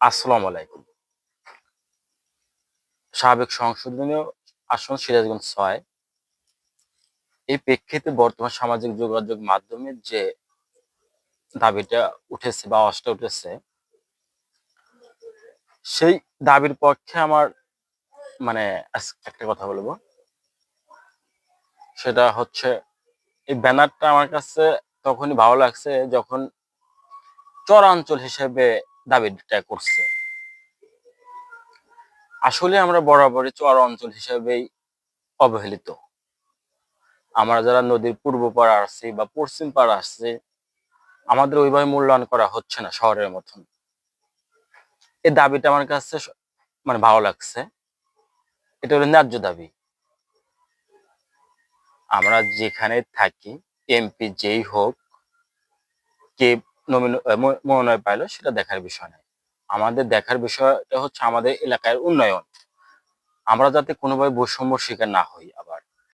আসসালামু আলাইকুম। সাবেক সংশোধনীয় আসন সিরাজগঞ্জ ছয়। এই প্রেক্ষিতে বর্তমান সামাজিক যোগাযোগ মাধ্যমে যে দাবিটা উঠেছে বা আওয়াজটা উঠেছে, সেই দাবির পক্ষে আমার মানে একটা কথা বলব। সেটা হচ্ছে, এই ব্যানারটা আমার কাছে তখনই ভালো লাগছে যখন চরাঞ্চল হিসেবে দাবিটা করছে। আসলে আমরা বরাবরই চর অঞ্চল হিসেবেই অবহেলিত। আমরা যারা নদীর পূর্ব পাড়া আসছি বা পশ্চিম পাড়া আসছি, আমাদের ওইভাবে মূল্যায়ন করা হচ্ছে না শহরের মতন। এই দাবিটা আমার কাছে মানে ভালো লাগছে। এটা হলো ন্যায্য দাবি। আমরা যেখানে থাকি, এমপি যেই হোক, কে ম- মনোনয়ন পাইলো, সেটা দেখার বিষয় নয় আমাদের দেখার বিষয়টা হচ্ছে আমাদের এলাকার উন্নয়ন। আমরা যাতে কোনোভাবে বৈষম্য শিকার না হই